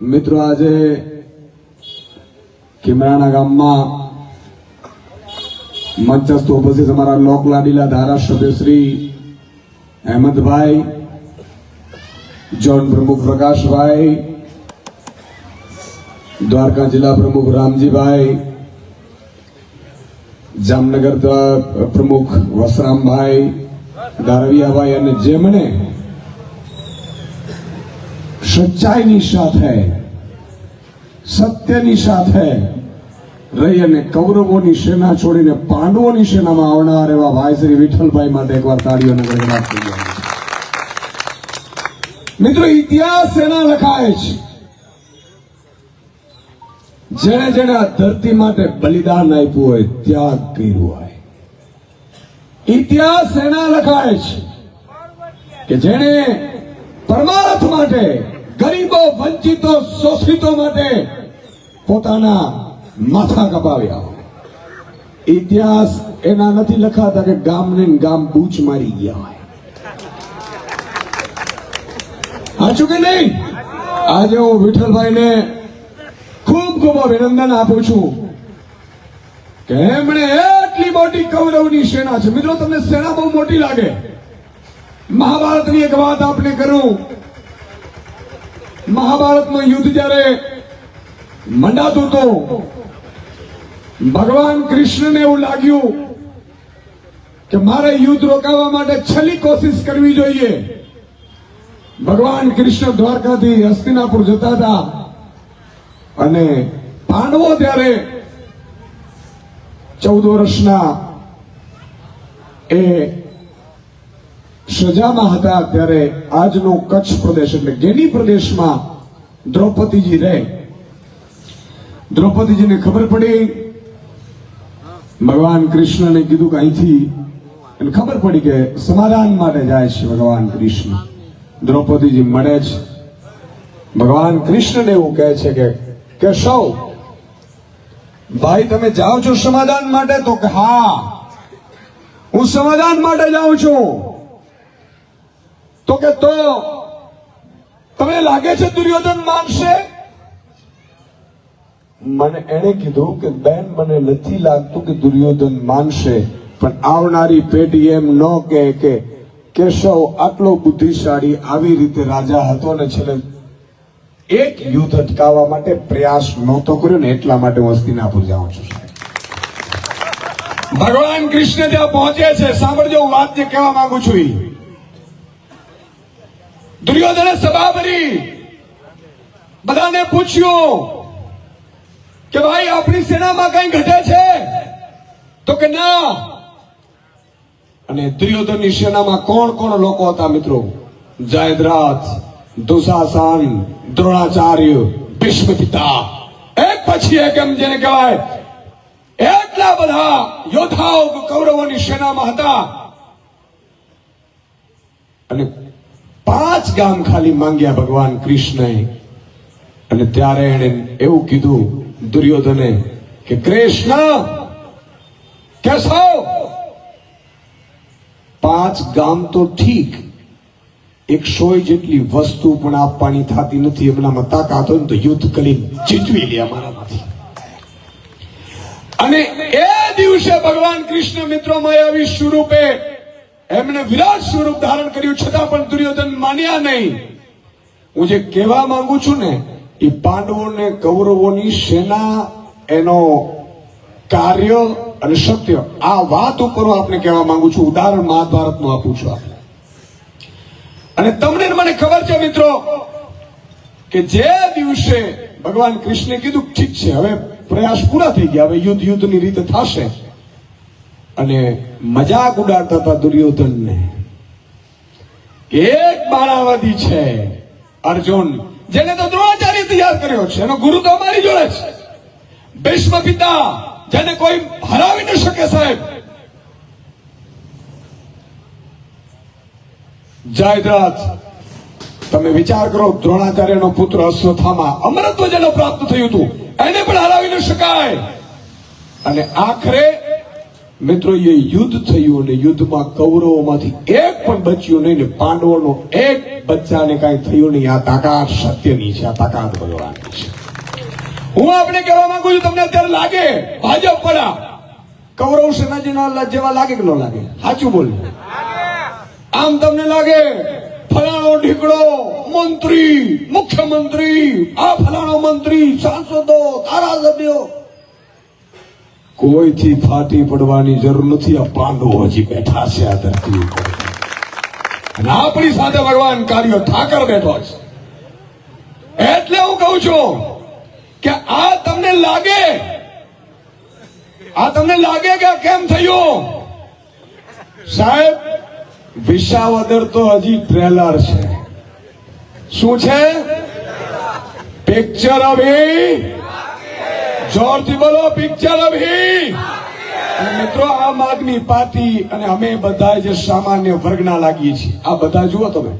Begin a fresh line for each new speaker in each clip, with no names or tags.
મિત્રો, આજે કિમરાણા ગામમાં મંચસ્થ ઉપસ્થિત અમારા લોકલાડીલા ધારાસભ્ય શ્રી અહેમદભાઈ જોન પ્રમુખ પ્રકાશભાઈ, દ્વારકા જિલ્લા પ્રમુખ રામજીભાઈ, જામનગર પ્રમુખ વસરામભાઈ ધારવિયાભાઈ અને જેમણે સચ્ચાઈની સાથે સત્યની સાથે રહી અને કૌરવોની સેના છોડીને પાંડવોની સેનામાં આવનાર એવા ભાઈ શ્રી વિઠ્ઠલભાઈ માટે એકવાર તાળીઓને મિત્રો, ઇતિહાસ એના લખાય છે. જેણે જેણે આ ધરતી માટે બલિદાન આપ્યું હોય, ત્યાગ કર્યું હોય. ઇતિહાસ એના લખાય છે કે જેણે પરમાર્થ માટે ગરીબો વંચિતો શોષિતો માટે પોતાના માથા કપાવ્યા ઇતિહાસ એના નથી લખાતા કે ગામને ને ગામ બૂચ મારી ગયા હોય. સાચું કે નહીં? આજે હું વિઠ્ઠલભાઈને ખૂબ ખૂબ અભિનંદન આપું છું કે એમણે એટલી મોટી કૌરવની સેના છે. મિત્રો, તમને સેના બહુ મોટી લાગે. મહાભારતની એક વાત આપણે કરું. મહાભારતનું યુદ્ધ જ્યારે મંડાતું હતું, ભગવાન કૃષ્ણને એવું લાગ્યું કે મારે યુદ્ધ રોકાવા માટે છેલ્લી કોશિશ કરવી જોઈએ. ભગવાન કૃષ્ણ દ્વારકાથી હસ્તિનાપુર જતા હતા અને પાંડવો ત્યારે ચૌદ વર્ષના એ સજામાં હતા ત્યારે આજનો કચ્છ પ્રદેશ એટલે ગેની પ્રદેશમાં દ્રૌપદીજી રહે. દ્રૌપદીજીને ખબર પડી? ભગવાન કૃષ્ણને કીધું કે અહીંથી એને ખબર પડી કે સમાધાન માટે જાય છે ભગવાન કૃષ્ણ. દ્રૌપદીજી મળે છે ભગવાન કૃષ્ણને એવું કહે છે કે કે સૌ, ભાઈ તમે જાઓ છો સમાધાન માટે? તો કે હા. હું સમાધાન માટે જાઉં છું. તો કે તો, તમને લાગે છે દુર્યોધન માનશે મને એને કીધું કે, બેન, મને નથી લાગતું કે દુર્યોધન માનશે પણ આવનારી પેઢી એમ ન કહે કે, કેશવ આટલો બુદ્ધિશાળી આવી રીતે રાજા હતો ને છેલ્લે એક યુદ્ધ અટકાવવા માટે પ્રયાસ નહોતો કર્યો ને એટલા માટે હું હસ્તિનાપુર જાઉં છું ભગવાન કૃષ્ણ ત્યાં પહોંચે છે. સાંભળજો, હું વાત જે કહેવા માંગુ છું. દુર્યોધને સભા ભરી બધાને પૂછ્યું કે ભાઈ, આપણી સેનામાં કઈ ઘટે છે? તો કે ના. અને દુર્યોધનની સેનામાં કોણ કોણ લોકો હતા મિત્રો? જયદ્રથ દુશાસન, દ્રોણાચાર્ય ભીષ્મ પિતા એક પછી એક એમ જેને કહેવાય. એટલા બધા યોદ્ધાઓ કૌરવોની સેનામાં હતા. અને પાંચ ગામ ખાલી માંગ્યા ભગવાન કૃષ્ણએ. અને ત્યારે એણે એવું કીધું દુર્યોધને કે, કૃષ્ણ, કેશવ! પાંચ ગામ તો ઠીક. એક સોય જેટલી વસ્તુ પણ આપવાની થતી નથી, એમનામાં તાકાત હોય તો યુદ્ધ કરી જીતવી લે અમારામાંથી. અને એ દિવસે ભગવાન કૃષ્ણ મિત્રોમાં આવી સ્વરૂપે એમણે વિરાટ સ્વરૂપ ધારણ કર્યું, છતાં પણ દુર્યોધન માન્યા નહીં. હું જે કહેવા માંગુ છું ને, એ પાંડવોને કૌરવોની સેના એનો કાર્ય અને સત્ય, આ વાત ઉપર હું આપને કહેવા માંગુ છું. ઉદાહરણ મહાભારતનું આપું છું આપણે અને તમને મને ખબર છે મિત્રો, કે જે દિવસે ભગવાન કૃષ્ણે કીધું, ઠીક છે, હવે પ્રયાસ પૂરા થઈ ગયા, હવે યુદ્ધ યુદ્ધની રીતે થશે. અને મજાક ઉડાડતા હતા દુર્યોધનને એક બાણાવાદી છે, અર્જુન, જેને તો દ્રોણાચાર્ય તૈયાર કર્યો છે એનો ગુરુ તો અમારી જોડે છે. ભીષ્મ પિતા, જેને કોઈ હરાવી ન શકે સાહેબ. જયદ્રથ તમે વિચાર કરો, દ્રોણાચાર્યનો પુત્ર અશ્વથામા અમરત્વ જેને પ્રાપ્ત થયું હતું, એને પણ હરાવી ન શકાય. અને આખરે મિત્રો, એ યુદ્ધ થયું અને યુદ્ધમાં કૌરવોમાંથી એક પણ બચ્યું નહીં ને પાંડવોનો એક બચ્ચાને કાંઈ થયું નહીં. આ તાકાત સત્યની છે, આ તાકાત ભગવાનની છે. હું આપણે કહેવા માંગુ છું, તમને અત્યારે લાગે, ભાજપ પડા કૌરવ સેનાજીના જેવા લાગે કે ન લાગે? સાચું બોલ. આમ તમને લાગે, ફલાણો ઢીકડો મંત્રી, મુખ્યમંત્રી, આ ફલાણો મંત્રી, સાંસદો, ધારાસભ્યો કોઈથી ફાટી પડવાની જરૂર નથી. આ પાંડવો હજી બેઠા છે આ ધરતી ઉપર. અને આપણી સાથે ભગવાન કાર્યો ઠાકર બેઠો છે. એટલે હું કહું છું કે આ તમને લાગે? આ તમને લાગે કે કેમ થયું? સાહેબ, વિસાવદર તો હજી ટ્રેલર છે. શું છે? પિક્ચર અભી જોરથી બોલો પિક્ચર અભી મિત્રો મિત્રો, આમ આદમી પાર્ટી અને અમે બધા જે સામાન્ય વર્ગના લાગીએ છીએ, આ બધા જુઓ તમે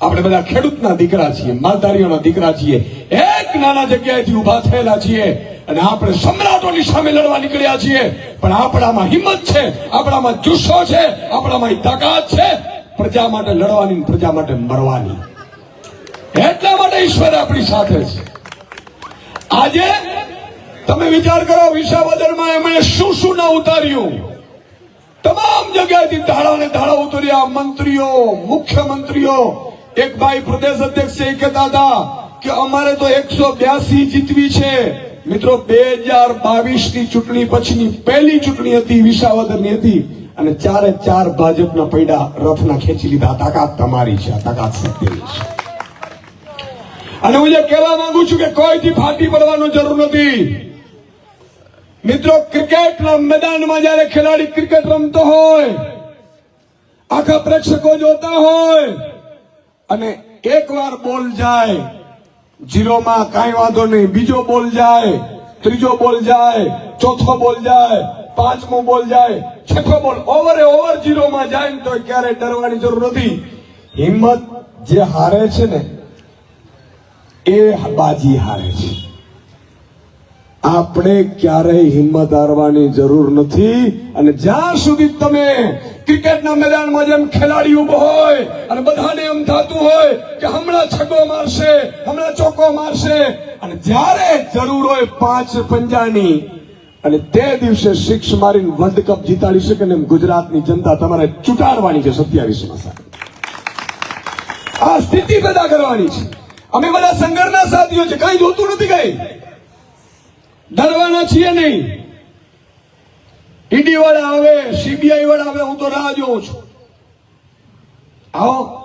આપણે બધા ખેડૂતના દીકરા છીએ, માલધારીઓના દીકરા છીએ, એક નાના જગ્યાએથી ઊભા થયેલા છીએ અને આપણે સમ્રાટોની સામે લડવા નીકળ્યા છીએ. પણ આપણામાં હિંમત છે, આપણામાં જુસ્સો છે, આપણામાં તાકાત છે. પ્રજા માટે લડવાની પ્રજા માટે મરવાની. એટલા માટે ઈશ્વર આપણી સાથે છે. આજે તમે વિચાર કરો વિસાવદરમાં એમણે શું શું ના ઉતાર્યું? તમામ જગ્યાએથી ધાડા ને ધાડા ઉતર્યા. મંત્રીઓ, મુખ્યમંત્રીઓ, એક ભાઈ પ્રદેશ અધ્યક્ષ એ કહેતા હતા કે અમારે તો એકસો બ્યાસી જીતવી છે. મિત્રો બે હજાર બાવીસની ચૂંટણી પછીની પહેલી ચૂંટણી હતી, વિસાવદરની હતી અને ચારે ચાર ભાજપના પૈડા રથના ખેંચી લીધા. તાકાત તમારી છે તાકાત સત્યની છે. અને હું જે કહેવા માંગુ છું કે કોઈથી ફાટી પડવાની જરૂર નથી. મિત્રો, ક્રિકેટના મેદાનમાં જ્યારે ખેલાડી ક્રિકેટ રમતો હોય, આખા પ્રેક્ષકો જોતા હોય, અને એકવાર બોલ જાય, જીરોમાં કાંઈ વાંધો નહીં, બીજો બોલ જાય, ત્રીજો બોલ જાય, ચોથો બોલ જાય, પાંચમો બોલ જાય, છઠ્ઠો બોલ ઓવરે ઓવર જીરોમાં જાય ને તો ક્યારેય ડરવાની જરૂર નથી. હિંમત જે હારે છે ને, એ બાજી હારે છે. આપણે ક્યારેય હિંમત હારવાની જરૂર નથી. અને જ્યાં સુધી તમે ક્રિકેટના મેદાનમાં જેમ ખેલાડી ઊભો હોય અને બધાને એમ થતું હોય કે હમણાં છગ્ગો મારશે, હમણાં ચોકો મારશે, અને જ્યારે જરૂર હોય પાંચ પંજાની, અને તે દિવસે સિક્સ મારીને વર્લ્ડ કપ જીતાડી શકે ને એમ ગુજરાતની જનતા તમારે ચૂંટાડવાની છે સત્યાવીસમાં સાહેબ. આ સ્થિતિ પેદા કરવાની છે. અમે બધા સંઘર્ષના સાથીઓ છે, કઈ જોતું નથી કઈ. ડરવાના છીએ નહીં. ઈડી વાળા આવે સીબીઆઈ વાળા આવે, હું તો રાહ જોઉં છું. આવો.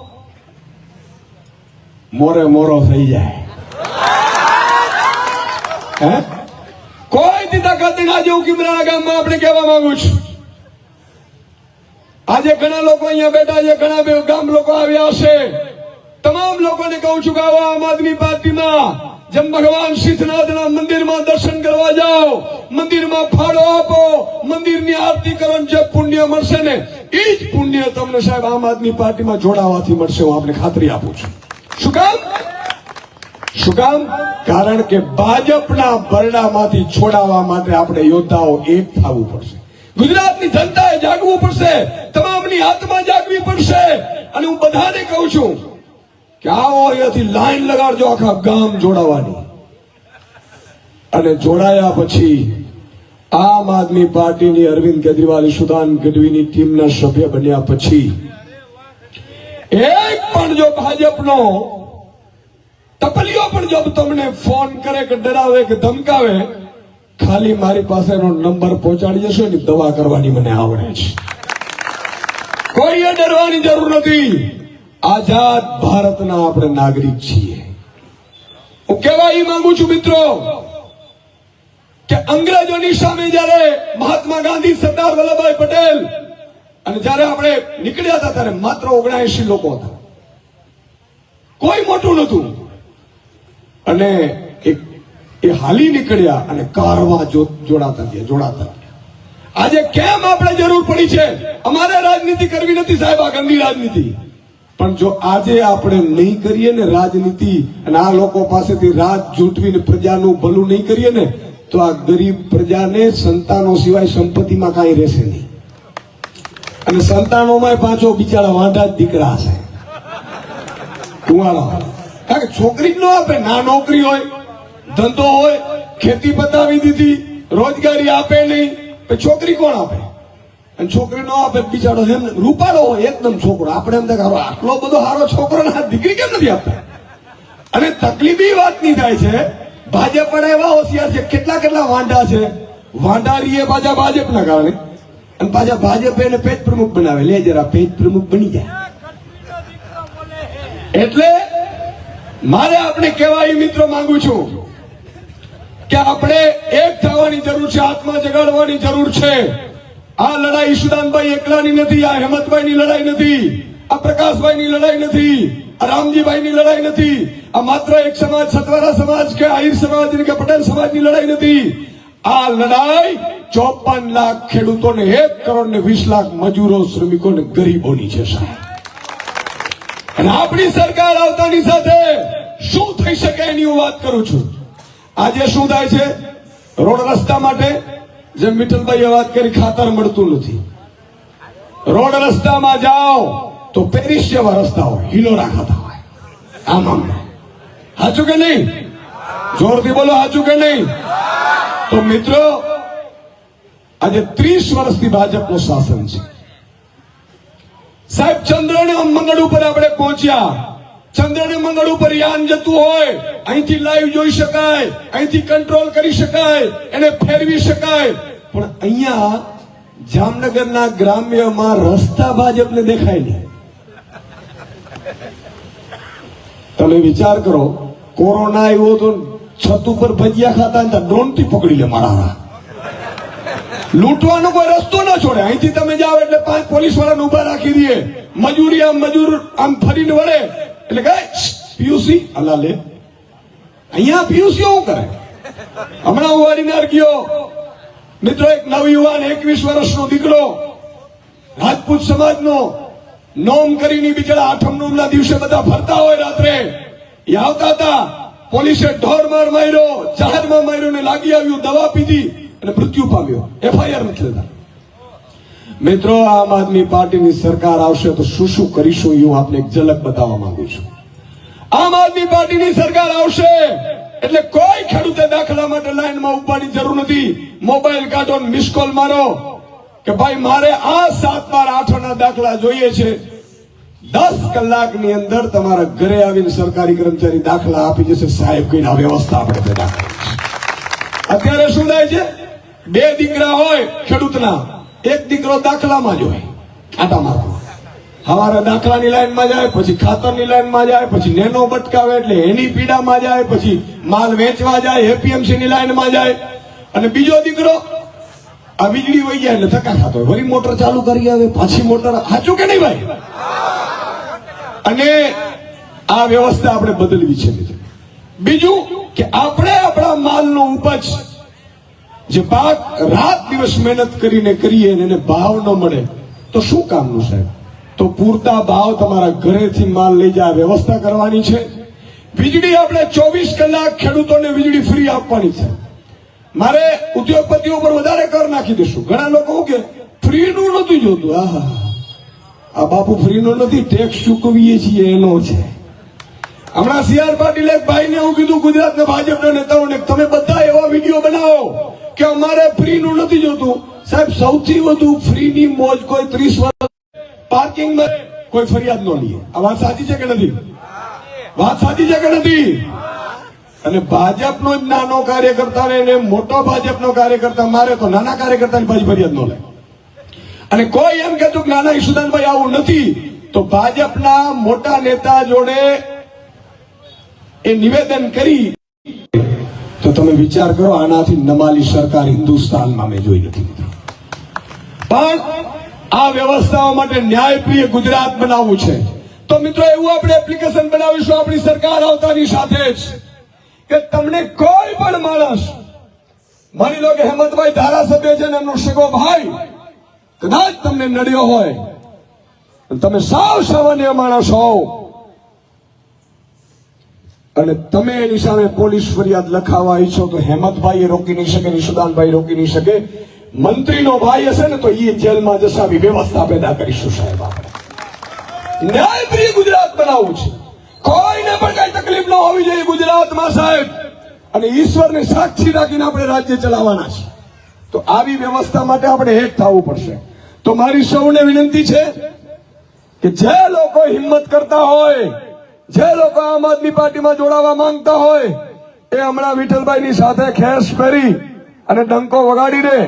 મોરે મોરો થઈ જાય. હે? કોઈ દી તાકાત ના હું કિમરાણા ગામમાં આપણે કહેવા માંગુ છું. આજે ઘણા લોકો અહીંયા બેઠા છે, ઘણા ગામ લોકો આવ્યા હશે. તમામ લોકોને કહું છું કે આવો આમ આદમી પાર્ટીમાં જેમ ભગવાન સિદ્ધનાથના મંદિરમાં દર્શન કરવા જાઓ, મંદિરમાં ફાળો આપો, મંદિરની આરતી કરો જે પુણ્ય મળશે ને એ જ પુણ્ય તમને સાહેબ આમ આદમી પાર્ટીમાં જોડાવાથી મળશે હું આપને ખાતરી આપું છું. શું કામ? શું કામ? કારણ કે ભાજપના બરડામાંથી છોડાવવા માટે આપણે યોદ્ધાઓ એક થવું પડશે. ગુજરાતની જનતાએ જાગવું પડશે, તમામની આત્મા જાગવી પડશે. અને હું બધાને કહું છું કે આવો અહીંયાથી લાઈન લગાડજો આખા ગામ જોડાવાની. અને જોડાયા પછી આમ આદમી પાર્ટીની અરવિંદ કેજરીવાલ સુદાન ગઢવીની ટીમના સભ્ય બન્યા પછી એક પણ જો ભાજપનો ટપલીઓ પણ જો તમને ફોન કરે કે ડરાવે કે ધમકાવે, ખાલી મારી પાસેનો નંબર પહોંચાડી જશો ને દવા કરવાની મને આવડે છે. કોઈએ ડરવાની જરૂર નથી. આઝાદ ભારતના આપણે નાગરિક છીએ. હું કહેવા એ માંગુ છું મિત્રો કે અંગ્રેજોની સામે જયારે મહાત્મા ગાંધી, સરદાર વલ્લભભાઈ પટેલ અને જયારે આપણે નીકળ્યા હતા ત્યારે માત્ર ઓગણએસી લોકો હતા. કોઈ મોટું નતું અને એ હાલી નીકળ્યા અને કારવા જોડાતા ગયા, જોડાતા આજે કેમ આપણે જરૂર પડી છે? અમારે રાજનીતિ કરવી નથી સાહેબ, આ ગંદી રાજનીતિ. પણ જો આજે આપણે નહીં કરીએ ને રાજનીતિ અને આ લોકો પાસેથી રાજ જૂટવીને પ્રજાનું ભલું નહીં કરીએ ને, તો આ ગરીબ પ્રજાને સંતાનો સિવાય સંપત્તિમાં કાંઈ રહેશે નહીં. અને સંતાનોમાં પાછો બિચારા વાંઢા જ દીકરા હશે. કુંવાળા. કારણ કે છોકરી જ ન આપે, ના નોકરી હોય, ધંધો હોય, ખેતી પતાવી દીધી, રોજગારી આપે નહીં છોકરી કોણ આપે? અને છોકરી ન આપે બિચારો એમ રૂપાળો હોય એકદમ છોકરો. આપણે એમ થાય આટલો બધો સારો છોકરો ને દીકરી કેમ નથી આપતા? અને તકલીફ એ વાતની થાય છે ભાજપ પણ એવા હોશિયાર છે, કેટલા કેટલા વાંડા છે. વાંડા રીએ પાછા ભાજપના કારણે. અને પાછા ભાજપ એને પેજ પ્રમુખ બનાવે. લે જરા પેજ પ્રમુખ બની જાય. એટલે મારે આપણે કહેવા એ મિત્રો માંગુ છું કે આપણે એક થવાની જરૂર છે, આત્મા જગાડવાની જરૂર છે. આ લડાઈ ઈશુદાનભાઈ એકલાની નથી, આ હેમંતભાઈની લડાઈ નથી, આ પ્રકાશભાઈની લડાઈ નથી, આ રામજીભાઈની લડાઈ નથી, આ માત્ર એક સમાજ, સતવારા સમાજ કે આહિર સમાજ કે પટેલ સમાજની લડાઈ નથી. આ લડાઈ ચોપન લાખ ખેડૂતોને, એક કરોડ ને વીસ લાખ મજૂરો શ્રમિકો ને ગરીબોની છે, સાહેબ. અને આપણી સરકાર આવતાની સાથે શું થઈ શકે એની હું વાત કરું છું. આજે શું થાય છે? રોડ રસ્તા માટે જેમ વિઠ્ઠલભાઈએ વાત કરી, ખાતર મળતું નથી. રોડ રસ્તામાં જાઓ તો પેરિસ જેવા રસ્તા હોય હિલોરા હોય. આમ આમ. સાચું કે નહીં? જોરથી બોલો, સાચું કે નહીં? તો મિત્રો, આજે ત્રીસ વર્ષથી ભાજપનું શાસન છે. સાહેબ ચંદ્ર ને મંગળ ઉપર આપણે પહોંચ્યા. ચંદ્ર ને મંગળ ઉપર યાન જતું હોય, અહીંથી લાઈવ જોઈ શકાય, અહીંથી કંટ્રોલ કરી શકાય, એને ફેરવી શકાય. પણ અહીંયા જામનગરના ગ્રામ્યમાં રસ્તા ભાજપને દેખાય નહીં. તમે વિચાર કરો, કોરોના આવ્યો તો છત ઉપર ભજીયા ખાતા ડ્રોનથી પકડી લે મારા લૂંટવાનો કોઈ રસ્તો ના છોડે. અહીંથી તમે જાઓ એટલે પાંચ પોલીસ વાળાને ઊભા રાખી દઈએ. મજૂરી આમ મજૂર આમ ફરીને વળે. એટલે કહે પીયુસી અલા લે. અહીંયા પીયુસી શું કરે? હમણાં હું વાડીનાર ગયો. મિત્રો, એક નવયુવાન એકવીસ વર્ષનો દીકરો, રાજપૂત સમાજનો, નોમ કરીને બિચારા આઠમ ના દિવસે બધા ફરતા હોય રાત્રે. એ આવતા હતા, પોલીસે ઢોર માર માર્યો, જહાજમાં માર્યો ને લાગી આવ્યું, દવા પીધી અને મૃત્યુ પામ્યો. એફઆઈઆર નથી લેતા. મિત્રો, આમ આદમી પાર્ટીની સરકાર આવશે તો શું શું કરીશું એ હું આપને ઝલક બતાવવા માંગુ છું. આમ આદમી પાર્ટીની સરકાર આવશે એટલે કોઈ ખેડૂતે દાખલા માટે લાઈનમાં ઉભાની જરૂર નથી. મોબાઈલ કાઢો મિસ કોલ મારો કે ભાઈ, મારે આ સાત બાર આઠ દાખલા જોઈએ છે. દસ કલાકની અંદર તમારા ઘરે આવીને સરકારી કર્મચારી દાખલા આપી જશે સાહેબ કઈ આ વ્યવસ્થા આપણે પેદા અત્યારે શું થાય છે? બે દીકરા હોય ખેડૂતના એક દીકરો દાખલામાં જ હોય. આટા મારવા દાખલાની લાઈનમાં જાય, પછી ખાતરની લાઈનમાં જાય, પછી નેનો બટકાવે એટલે એની પીડામાં જાય, પછી માલ વેચવા જાય એપીએમસી ની લાઈનમાં જાય. અને બીજો દીકરો, આ વીજળી વહી જાય એટલે ધક્કા ખાતો હોય. વળી મોટર ચાલુ કરી આવે, પાછી મોટર સાચું કે નહીં ભાઈ? અને આ વ્યવસ્થા આપણે બદલવી છે બીજું કે આપણે આપણા માલનો ઉપજ જે પાક રાત દિવસ મહેનત કરીને કરીએ અને એને ભાવ ન મળે, તો શું કામનું સાહેબ? તો પૂરતા ભાવ તમારા ઘરેથી માલ લઈ જાય વ્યવસ્થા કરવાની છે. વીજળી આપણે ચોવીસ કલાક ખેડૂતોને વીજળી ફ્રી આપવાની છે. મારે ઉદ્યોગપતિઓ પર વધારે કર નાખી દેશું ઘણા લોકો કે, ફ્રીનું નથી જોતું. આહા. આ બાપુ ફ્રીનો નથી, ટેક્સ ચૂકવીએ છીએ, એનો છે. હમણાં સીઆર પાટીલ એક ભાઈને હું કીધું, ગુજરાતના ભાજપના નેતાઓને તમે બધા એવા વીડિયો બનાવો. કે અમારે ફ્રી નું નથી જોતું. સાહેબ, સૌથી વધુ ફ્રી ની મોજ કોઈ ત્રીસ વર્ષ પાર્કિંગમાં કોઈ ફરિયાદ ન લઈએ. આ વાત સાચી છે કે નથી? વાત સાચી છે કે નથી? અને ભાજપનો જ નાનો કાર્યકર્તા ને મોટો ભાજપનો કાર્યકર્તા, મારે તો નાના કાર્યકર્તાની પાછી ફરિયાદ ન લે. અને કોઈ એમ કહેતું કે નાના ઈશુદાનભાઈ આવું નથી, તો ભાજપના મોટા નેતા જોડે એ નિવેદન કરી તો તમે વિચાર કરો, આનાથી નમાલી સરકાર હિન્દુસ્તાનમાં મેં જોઈ નથી મિત્રો. પણ આ વ્યવસ્થાઓ માટે ન્યાયપ્રિય ગુજરાત બનાવવું છે. તો મિત્રો, એવું આપણે એપ્લિકેશન બનાવીશું, આપણી સરકાર આવતાની સાથે જ, કે તમને કોઈ પણ માણસ, માની લો કે હેમંતભાઈ ધારાસભ્ય છે ને એમનો સગો ભાઈ, કદાચ તમને નડ્યો હોય તમે સાવ સામાન્ય માણસ હોવ. અને તમે એની સામે પોલીસ ફરિયાદ લખાવા ઈચ્છો તો હેમંતભાઈ રોકી નહીં શકે નિશુદાનભાઈ રોકી નહીં શકે. મંત્રીનો ભાઈ હશે ને તો એ જેલમાં જશે, આવી વ્યવસ્થા પેદા કરીશું સાહેબ આપણે. ન્યાયપ્રિય ગુજરાત બનાવવું છે. કોઈને પણ કઈ તકલીફ ન હોવી જોઈએ ગુજરાતમાં સાહેબ. અને ઈશ્વરને સાક્ષી રાખીને આપણે રાજ્ય ચલાવવાના છે. તો આવી વ્યવસ્થા માટે આપણે એક થવું પડશે. તો મારી સૌને વિનંતી છે કે જે લોકો હિંમત કરતા હોય જે લોકો આમ આદમી પાર્ટીમાં જોડાવા માંગતા હોય, એ હમણાં વિઠ્ઠલભાઈની સાથે ખેસ પહેરી અને ડંકો વગાડી દે.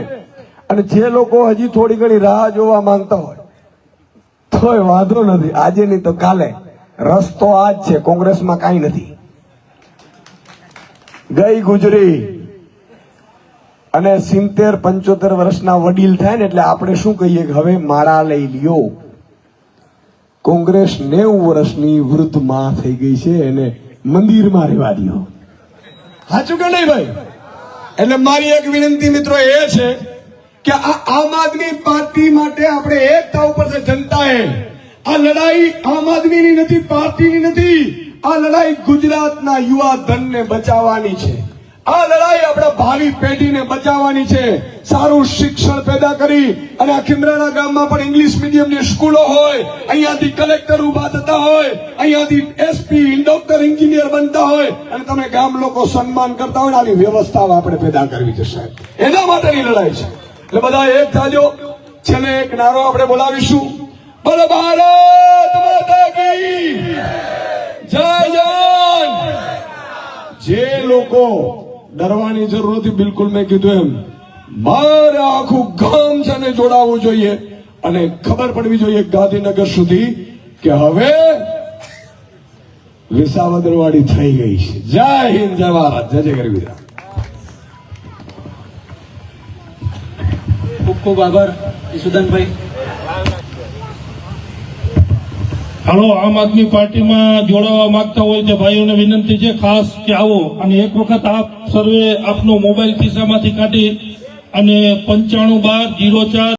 અને જે લોકો હજી થોડી ઘણી રાહ જોવા માંગતા હોય, તોય વાંધો નથી. આજે નહીં તો કાલે. રસ્તો આ જ છે, કોંગ્રેસમાં કાંઈ નથી. ગઈ ગુજરી. અને સિત્તેર પંચોતેર વર્ષના વડીલ થાય ને એટલે આપણે શું કહીએ કે હવે માળા લઈ લ્યો. કોંગ્રેસ નેવું વર્ષની વૃદ્ધમાં થઈ ગઈ છે, એને મંદિરમાં રહેવા દો. સાચું કે નહીં ભાઈ? એટલે મારી એક વિનંતી મિત્રો એ છે કે આ આમ આદમી પાર્ટી માટે આપણે એકતા ઉપર છે જનતાએ આ લડાઈ આમ આદમીની નથી, પાર્ટીની નથી. આ લડાઈ ગુજરાતના યુવા ધનને બચાવવાની છે. આ લડાઈ આપણા ભાવિ પેઢીને બચાવવાની છે. સારું શિક્ષણ પેદા કરી અને આ ખીમરાના ગામમાં પણ ઇંગ્લિશ મીડિયમની સ્કૂલો હોય, અહીંયાથી કલેક્ટર ઊભા થતા હોય, અહીંયાથી એસપી ડોક્ટર એન્જિનિયર બનતા હોય અને તમે ગામ લોકો સન્માન કરતા હોય આની વ્યવસ્થાઓ આપણે પેદા કરવી છે સાહેબ. એના માટેની લડાઈ છે. એટલે બધા એક થાજો, છેલ્લે એક નારો આપણે બોલાવીશું. બોલો ભારત માતા કી જય જવાન! જે લોકો ડરવાની જરૂર નથી બિલકુલ મેં કીધું એમ. મારે આખું ગામ છે જોડાવવું જોઈએ. અને ખબર પડવી જોઈએ ગાંધીનગર સુધી કે હવે વિસાવદરવાડી થઈ ગઈ છે. જય હિન્દ, જય ભારત, જય જય ગરવી
ખૂબ ખૂબ આભાર ઈશુદાનભાઈ
હાલો આમ આદમી પાર્ટીમાં જોડાવા માંગતા હોય તે ભાઈઓને વિનંતી છે ખાસ કે આવો. અને એક વખત આપ સર્વે આપનો મોબાઈલ ખિસ્સામાંથી કાઢી અને પંચાણું બાર જીરો ચાર